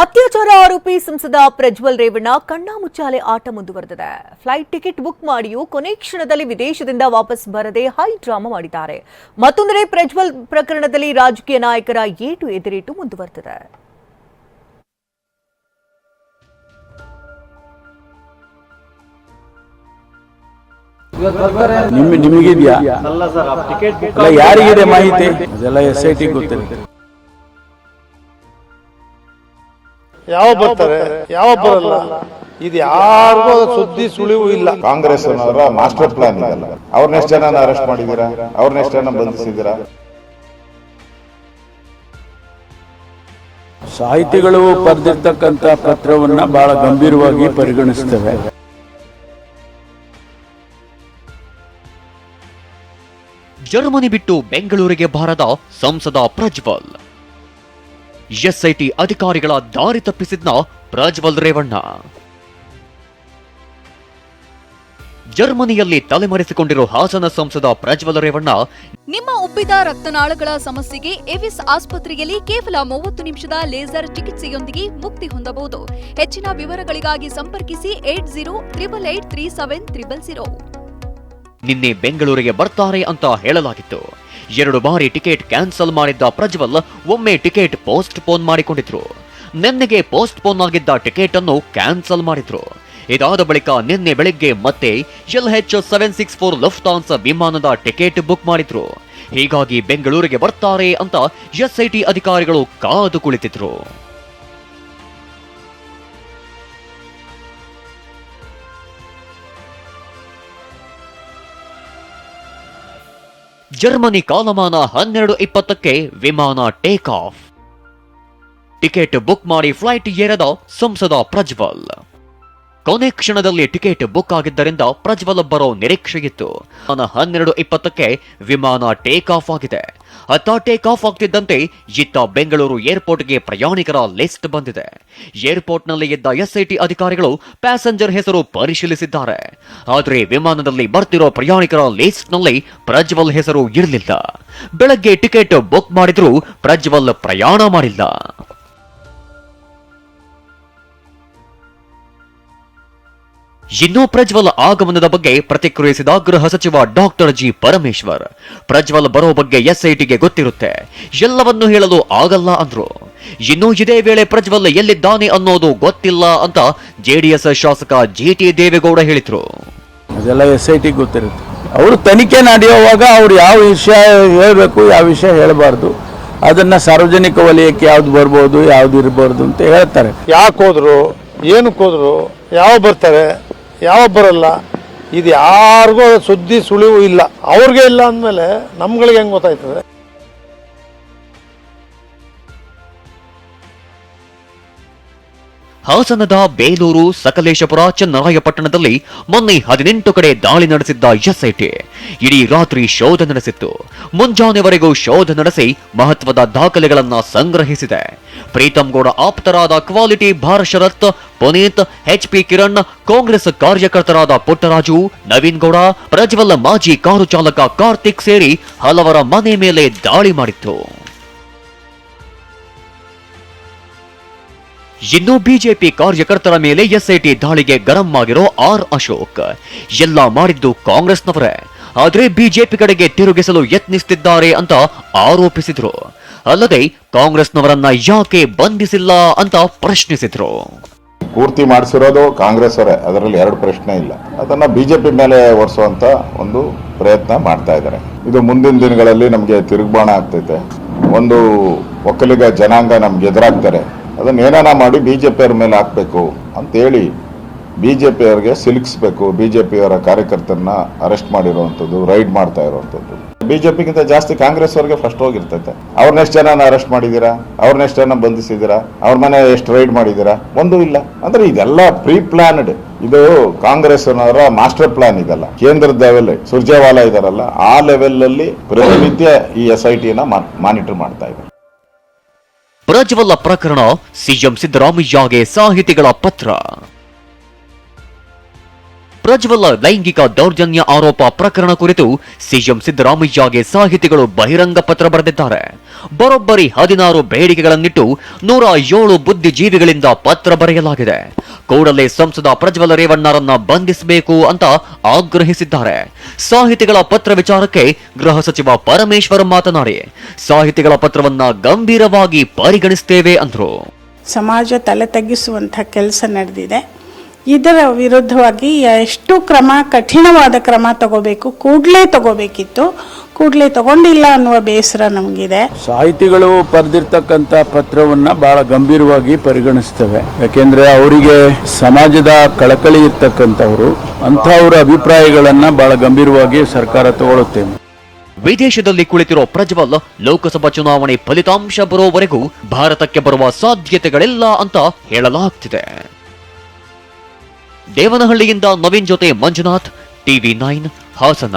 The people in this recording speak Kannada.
ಅತ್ಯಾಚಾರ ಆರೋಪಿ ಸಂಸದ ಪ್ರಜ್ವಲ್ ರೇವಣ್ಣ ಕಣ್ಣಾಮುಚ್ಚಾಲೆ ಆಟ ಮುಂದುವರೆದಿದೆ. ಫ್ಲೈಟ್ ಟಿಕೆಟ್ ಬುಕ್ ಮಾಡಿಯೂ ಕೊನೆ ಕ್ಷಣದಲ್ಲಿ ವಿದೇಶದಿಂದ ವಾಪಸ್ ಬರದೆ ಹೈ ಡ್ರಾಮಾ ಮಾಡಿದ್ದಾರೆ. ಮತ್ತೊಂದೆಡೆ ಪ್ರಜ್ವಲ್ ಪ್ರಕರಣದಲ್ಲಿ ರಾಜಕೀಯ ನಾಯಕರ ಏಟು ಎದುರೇಟು ಮುಂದುವರೆದಿದೆ. ನಿಮ್ಗೆ ನಿಮಗಿದ್ಯಾ? ಅಲ್ಲ ಸರ್ ಟಿಕೆಟ್ ಬುಕ್ ಅಲ್ಲ ಯಾರಿಗಿದೆ ಮಾಹಿತಿ? ಅದೆಲ್ಲ ಎಸ್ ಐ ಟಿ ಗೊತ್ತಿರುತ್ತೆ. ಯಾವ ಬರ್ತಾರೆ? ಯಾವ ಬರಲ್ಲ? ಇದು ಯಾರಿಗೂ ಅದು ಸುದ್ದಿ ಸುಳಿವು ಇಲ್ಲ. ಕಾಂಗ್ರೆಸ್ ಅವರ ಮಾಸ್ಟರ್ ಪ್ಲಾನ್ ಇದೆಲ್ಲ ಅವ್ರನ್ನೆಷ್ಟು ಜನ ಅರೆಸ್ಟ್ ಮಾಡಿದ್ದೀರಾ ಅವ್ರನ್ನೆಷ್ಟು ಜನ ಬಂಧಿಸಿದ್ದೀರಾ ಸಾಹಿತಿಗಳು ಬರೆದಿರ್ತಕ್ಕಂಥ ಪತ್ರವನ್ನ ಬಹಳ ಗಂಭೀರವಾಗಿ ಪರಿಗಣಿಸ್ತೇವೆ. ಜರ್ಮನಿ ಬಿಟ್ಟು ಬೆಂಗಳೂರಿಗೆ ಬಾರದ ಸಂಸದ ಪ್ರಜ್ವಲ್. ಎಸ್ಐಟಿ ಅಧಿಕಾರಿಗಳ ದಾರಿ ತಪ್ಪಿಸಿದ್ನ ಪ್ರಜ್ವಲ್ ರೇವಣ್ಣ. ಜರ್ಮನಿಯಲ್ಲಿ ತಲೆಮರೆಸಿಕೊಂಡಿರೋ ಹಾಸನ ಸಂಸದ ಪ್ರಜ್ವಲ್ ರೇವಣ್ಣ. ನಿಮ್ಮ ಉಬ್ಬಿದ ರಕ್ತನಾಳಗಳ ಸಮಸ್ಯೆಗೆ ಎವಿಸ್ ಆಸ್ಪತ್ರೆಯಲ್ಲಿ ಕೇವಲ ಮೂವತ್ತು ನಿಮಿಷದ ಲೇಸರ್ ಚಿಕಿತ್ಸೆಯೊಂದಿಗೆ ಮುಕ್ತಿ ಹೊಂದಬಹುದು. ಹೆಚ್ಚಿನ ವಿವರಗಳಿಗಾಗಿ ಸಂಪರ್ಕಿಸಿ eight zero triple eight three seven triple zero. ನಿನ್ನೆ ಬೆಂಗಳೂರಿಗೆ ಬರ್ತಾರೆ ಅಂತ ಹೇಳಲಾಗಿತ್ತು. ಎರಡು ಬಾರಿ ಟಿಕೆಟ್ ಕ್ಯಾನ್ಸಲ್ ಮಾಡಿದ್ದ ಪ್ರಜ್ವಲ್ ಒಮ್ಮೆ ಟಿಕೆಟ್ ಪೋಸ್ಟ್ ಪೋನ್ ಮಾಡಿಕೊಂಡಿದ್ರು. ನಿನ್ನೆಗೆ ಪೋಸ್ಟ್ ಪೋನ್ ಆಗಿದ್ದ ಟಿಕೆಟ್ ಅನ್ನು ಕ್ಯಾನ್ಸಲ್ ಮಾಡಿದ್ರು. ಇದಾದ ಬಳಿಕ ನಿನ್ನೆ ಬೆಳಿಗ್ಗೆ ಮತ್ತೆ L H seven six four Lufthansa ವಿಮಾನದ ಟಿಕೆಟ್ ಬುಕ್ ಮಾಡಿದ್ರು. ಹೀಗಾಗಿ ಬೆಂಗಳೂರಿಗೆ ಬರ್ತಾರೆ ಅಂತ ಎಸ್ಐಟಿ ಅಧಿಕಾರಿಗಳು ಕಾದು ಕುಳಿತಿದ್ರು. ಜರ್ಮನಿ ಕಾಲಮಾನ ಹನ್ನೆರಡು ಇಪ್ಪತ್ತಕ್ಕೆ ವಿಮಾನ ಟೇಕ್ ಆಫ್ ಟಿಕೆಟ್ ಬುಕ್ ಮಾಡಿ ಫ್ಲೈಟ್ ಏರದ ಸಂಸದ ಪ್ರಜ್ವಲ್. ಕೊನೆ ಕ್ಷಣದಲ್ಲಿ ಟಿಕೆಟ್ ಬುಕ್ ಆಗಿದ್ದರಿಂದ ಪ್ರಜ್ವಲ್ ಬರೋ ನಿರೀಕ್ಷೆಯಿತ್ತು ಹನ್ನೆರಡು ಇಪ್ಪತ್ತಕ್ಕೆ ವಿಮಾನ ಟೇಕ್ ಆಫ್ ಆಗಿದೆ. ಅತ್ತ ಟೇಕ್ ಆಫ್ ಆಗ್ತಿದ್ದಂತೆ ಇತ್ತ ಬೆಂಗಳೂರು ಏರ್ಪೋರ್ಟ್ಗೆ ಪ್ರಯಾಣಿಕರ ಲಿಸ್ಟ್ ಬಂದಿದೆ. ಏರ್ಪೋರ್ಟ್ನಲ್ಲಿ ಇದ್ದ ಎಸ್ಐಟಿ ಅಧಿಕಾರಿಗಳು ಪ್ಯಾಸೆಂಜರ್ ಹೆಸರು ಪರಿಶೀಲಿಸಿದ್ದಾರೆ. ಆದರೆ ವಿಮಾನದಲ್ಲಿ ಬರ್ತಿರೋ ಪ್ರಯಾಣಿಕರ ಲಿಸ್ಟ್ನಲ್ಲಿ ಪ್ರಜ್ವಲ್ ಹೆಸರು ಇರಲಿಲ್ಲ. ಬೆಳಗ್ಗೆ ಟಿಕೆಟ್ ಬುಕ್ ಮಾಡಿದ್ರೂ ಪ್ರಜ್ವಲ್ ಪ್ರಯಾಣ ಮಾಡಿಲ್ಲ. ಇನ್ನು ಪ್ರಜ್ವಲ್ ಆಗಮನದ ಬಗ್ಗೆ ಪ್ರತಿಕ್ರಿಯಿಸಿದ ಗೃಹ ಸಚಿವ ಡಾಕ್ಟರ್ ಜಿ ಪರಮೇಶ್ವರ್. ಪ್ರಜ್ವಲ್ ಬರೋ ಬಗ್ಗೆ ಎಸ್ಐಟಿಗೆ ಗೊತ್ತಿರುತ್ತೆ. ಎಲ್ಲವನ್ನೂ ಹೇಳಲು ಆಗಲ್ಲ ಅಂದ್ರು. ಇನ್ನು ಇದೇ ವೇಳೆ ಪ್ರಜ್ವಲ್ ಎಲ್ಲಿದ್ದಾನೆ ಅನ್ನೋದು ಗೊತ್ತಿಲ್ಲ ಅಂತ ಜೆಡಿಎಸ್ ಶಾಸಕ ಜಿ ಟಿ ದೇವೇಗೌಡ ಹೇಳಿದ್ರು. ಅದೆಲ್ಲ ಎಸ್ ಐ ಟಿ ಗೊತ್ತಿರುತ್ತೆ. ಅವರು ತನಿಖೆ ನಡೆಯುವಾಗ ಅವ್ರು ಯಾವ ವಿಷಯ ಹೇಳಬೇಕು ಯಾವ ವಿಷಯ ಹೇಳಬಾರ್ದು. ಅದನ್ನ ಸಾರ್ವಜನಿಕ ವಲಯಕ್ಕೆ ಯಾವ್ದು ಬರ್ಬೋದು ಯಾವ್ದು ಇರಬಾರ್ದು ಅಂತ ಹೇಳ್ತಾರೆ. ಯಾಕೆ ಹೋದ್ರು ಏನಕ್ಕೆ ಹೋದ್ರು ಯಾವ ಬರ್ತಾರೆ? ಯಾವ ಬರಲ್ಲ. ಇದು ಯಾರಿಗೂ ಸುದ್ದಿ ಸುಳಿವು ಇಲ್ಲ. ಅವ್ರಿಗೆ ಇಲ್ಲ ಅಂದಮೇಲೆ ನಮ್ಗಳಿಗೆ ಹೆಂಗೆ ಗೊತ್ತಾಯ್ತದೆ? ಹಾಸನದ ಬೇಲೂರು, ಸಕಲೇಶಪುರ, ಚನ್ನರಾಯಪಟ್ಟಣದಲ್ಲಿ ಮೊನ್ನೆ ಹದಿನೆಂಟು ಕಡೆ ದಾಳಿ ನಡೆಸಿದ್ದ ಎಸ್ಐಟಿ. ಇಡೀ ರಾತ್ರಿ ಶೋಧ ನಡೆಸಿತ್ತು. ಮುಂಜಾನೆವರೆಗೂ ಶೋಧ ನಡೆಸಿ ಮಹತ್ವದ ದಾಖಲೆಗಳನ್ನು ಸಂಗ್ರಹಿಸಿದೆ. ಪ್ರೀತಂ ಗೌಡ ಆಪ್ತರಾದ ಕ್ವಾಲಿಟಿ ಭಾರ ಶರತ್ ಪುನೀತ್, ಎಚ್ ಪಿ ಕಿರಣ್, ಕಾಂಗ್ರೆಸ್ ಕಾರ್ಯಕರ್ತರಾದ ಪುಟ್ಟರಾಜು, ನವೀನ್ ಗೌಡ, ಪ್ರಜ್ವಲ್ ಮಾಜಿ ಕಾರು ಚಾಲಕ ಕಾರ್ತಿಕ್ ಸೇರಿ ಹಲವರ ಮನೆ ಮೇಲೆ ದಾಳಿ ಮಾಡಿತ್ತು. ಇನ್ನು ಬಿಜೆಪಿ ಕಾರ್ಯಕರ್ತರ ಮೇಲೆ ಎಸ್ಐಟಿ ದಾಳಿಗೆ ಗರಂ ಆಗಿರೋ ಆರ್ ಅಶೋಕ್. ಎಲ್ಲ ಮಾಡಿದ್ದು ಕಾಂಗ್ರೆಸ್ನವರೇ. ಆದರೆ ಬಿಜೆಪಿ ಕಡೆಗೆ ತಿರುಗಿಸಲು ಯತ್ನಿಸುತ್ತಿದ್ದಾರೆ ಅಂತ ಆರೋಪಿಸಿದ್ರು. ಅಲ್ಲದೆ ಕಾಂಗ್ರೆಸ್ನವರನ್ನ ಯಾಕೆ ಬಂಧಿಸಿಲ್ಲ ಅಂತ ಪ್ರಶ್ನಿಸಿದ್ರು. ಪೂರ್ತಿ ಮಾಡಿಸಿರೋದು ಕಾಂಗ್ರೆಸ್ ಅವರೇ ಅದರಲ್ಲಿ ಎರಡು ಪ್ರಶ್ನೆ ಇಲ್ಲ. ಅದನ್ನ ಬಿಜೆಪಿ ಮೇಲೆ ಒರೆಸುವಂತ ಒಂದು ಪ್ರಯತ್ನ ಮಾಡ್ತಾ ಇದ್ದಾರೆ. ಇದು ಮುಂದಿನ ದಿನಗಳಲ್ಲಿ ನಮಗೆ ತಿರುಗ್ಬಾಣ ಆಗ್ತೈತೆ. ಒಂದು ಒಕ್ಕಲಿಗ ಜನಾಂಗ ನಮ್ಗೆ ಎದುರಾಗ್ತಾರೆ. ಅದನ್ನ ಏನಾನ ಮಾಡಿ ಜೆ ಪಿಯವ್ರ ಮೇಲೆ ಹಾಕ್ಬೇಕು ಅಂತೇಳಿ ಬಿ ಜೆ ಪಿಯವ್ರಿಗೆ ಸಿಲುಕಿಸ್ಬೇಕು. ಜೆ ಪಿಯವರ ಕಾರ್ಯಕರ್ತರನ್ನ ಅರೆಸ್ಟ್ ಮಾಡಿರುವಂಥದ್ದು, ರೈಡ್ ಮಾಡ್ತಾ ಇರುವಂಥದ್ದು. ಪಿಗಿಂತ ಜಾಸ್ತಿ ಕಾಂಗ್ರೆಸ್ ಅವ್ರಿಗೆ ಫಸ್ಟ್ ಹೋಗಿರ್ತೈತೆ ಅವ್ರನ್ನೆಷ್ಟು ಜನನ ಅರೆಸ್ಟ್ ಮಾಡಿದ್ದೀರಾ ಅವ್ರನ್ನೆಷ್ಟು ಜನ ಬಂಧಿಸಿದ್ದೀರಾ ಅವ್ರ ಮನೆ ಎಷ್ಟು ರೈಡ್ ಮಾಡಿದ್ದೀರಾ ಒಂದೂ ಇಲ್ಲ. ಅಂದರೆ ಇದೆಲ್ಲ ಪ್ರೀ ಪ್ಲಾನ್ಡ್ ಇದು ಕಾಂಗ್ರೆಸ್ ಅವರ ಮಾಸ್ಟರ್ ಪ್ಲಾನ್ ಇದಲ್ಲ. ಕೇಂದ್ರದ ಲೆವೆಲ್ ಸುರ್ಜೇವಾಲಾ ಇದಾರಲ್ಲ, ಆ ಲೆವೆಲ್ ಅಲ್ಲಿ ಪ್ರತಿನಿತ್ಯ ಈ ಎಸ್ ಐ ಟಿನ ಮಾನಿಟರ್ ಮಾಡ್ತಾ ಇದ್ದಾರೆ ಪ್ರಜ್ವಲ್ಲ ಪ್ರಕರಣ ಸಿಎಂ ಸಿದ್ದರಾಮಯ್ಯಗೆ ಸಾಹಿತಿಗಳ ಪತ್ರ. ಪ್ರಜ್ವಲ ಲೈಂಗಿಕ ದೌರ್ಜನ್ಯ ಆರೋಪ ಪ್ರಕರಣ ಕುರಿತು ಸಿಎಂ ಸಿದ್ದರಾಮಯ್ಯಗೆ ಸಾಹಿತಿಗಳು ಬಹಿರಂಗ ಪತ್ರ ಬರೆದಿದ್ದಾರೆ. ಬರೋಬ್ಬರಿ ಹದಿನಾರು ಬೇಡಿಕೆಗಳನ್ನಿಟ್ಟು ನೂರ ಏಳು ಬುದ್ಧಿಜೀವಿಗಳಿಂದ ಪತ್ರ ಬರೆಯಲಾಗಿದೆ. ಕೂಡಲೇ ಸಂಸದ ಪ್ರಜ್ವಲ ರೇವಣ್ಣರನ್ನ ಬಂಧಿಸಬೇಕು ಅಂತ ಆಗ್ರಹಿಸಿದ್ದಾರೆ. ಸಾಹಿತಿಗಳ ಪತ್ರ ವಿಚಾರಕ್ಕೆ ಗೃಹ ಸಚಿವ ಪರಮೇಶ್ವರ್ ಮಾತನಾಡಿ, ಸಾಹಿತಿಗಳ ಪತ್ರವನ್ನ ಗಂಭೀರವಾಗಿ ಪರಿಗಣಿಸುತ್ತೇವೆ ಅಂದ್ರು. ಸಮಾಜ ತಲೆ ತಗ್ಗಿಸುವಂತಹ ಕೆಲಸ ನಡೆದಿದೆ. ಇದರ ವಿರುದ್ಧವಾಗಿ ಎಷ್ಟು ಕ್ರಮ ಕಠಿಣವಾದ ಕ್ರಮ ತಗೋಬೇಕು ಕೂಡಲೇ ತಗೋಬೇಕಿತ್ತು ಕೂಡಲೇ ತಗೊಂಡಿಲ್ಲ ಅನ್ನುವ ಬೇಸರ ನಮಗಿದೆ. ಸಾಹಿತಿಗಳು ಬರೆದಿರ್ತಕ್ಕಂಥ ಪತ್ರವನ್ನ ಬಹಳ ಗಂಭೀರವಾಗಿ ಪರಿಗಣಿಸ್ತವೆ. ಯಾಕೆಂದ್ರೆ ಅವರಿಗೆ ಸಮಾಜದ ಕಳಕಳಿ ಇರ್ತಕ್ಕಂಥವ್ರು ಅಂಥವ್ರ ಅಭಿಪ್ರಾಯಗಳನ್ನ ಬಹಳ ಗಂಭೀರವಾಗಿ ಸರ್ಕಾರ ತಗೊಳ್ಳುತ್ತೆ ವಿದೇಶದಲ್ಲಿ ಕುಳಿತಿರೋ ಪ್ರಜ್ವಲ್ ಲೋಕಸಭಾ ಚುನಾವಣೆ ಫಲಿತಾಂಶ ಬರೋವರೆಗೂ ಭಾರತಕ್ಕೆ ಬರುವ ಸಾಧ್ಯತೆಗಳಿಲ್ಲ ಅಂತ ಹೇಳಲಾಗ್ತಿದೆ. ದೇವನಹಳ್ಳಿಯಿಂದ ನವೀನ್ ಜೊತೆ ಮಂಜುನಾಥ್ ಟಿವಿ ನೈನ್ ಹಾಸನ.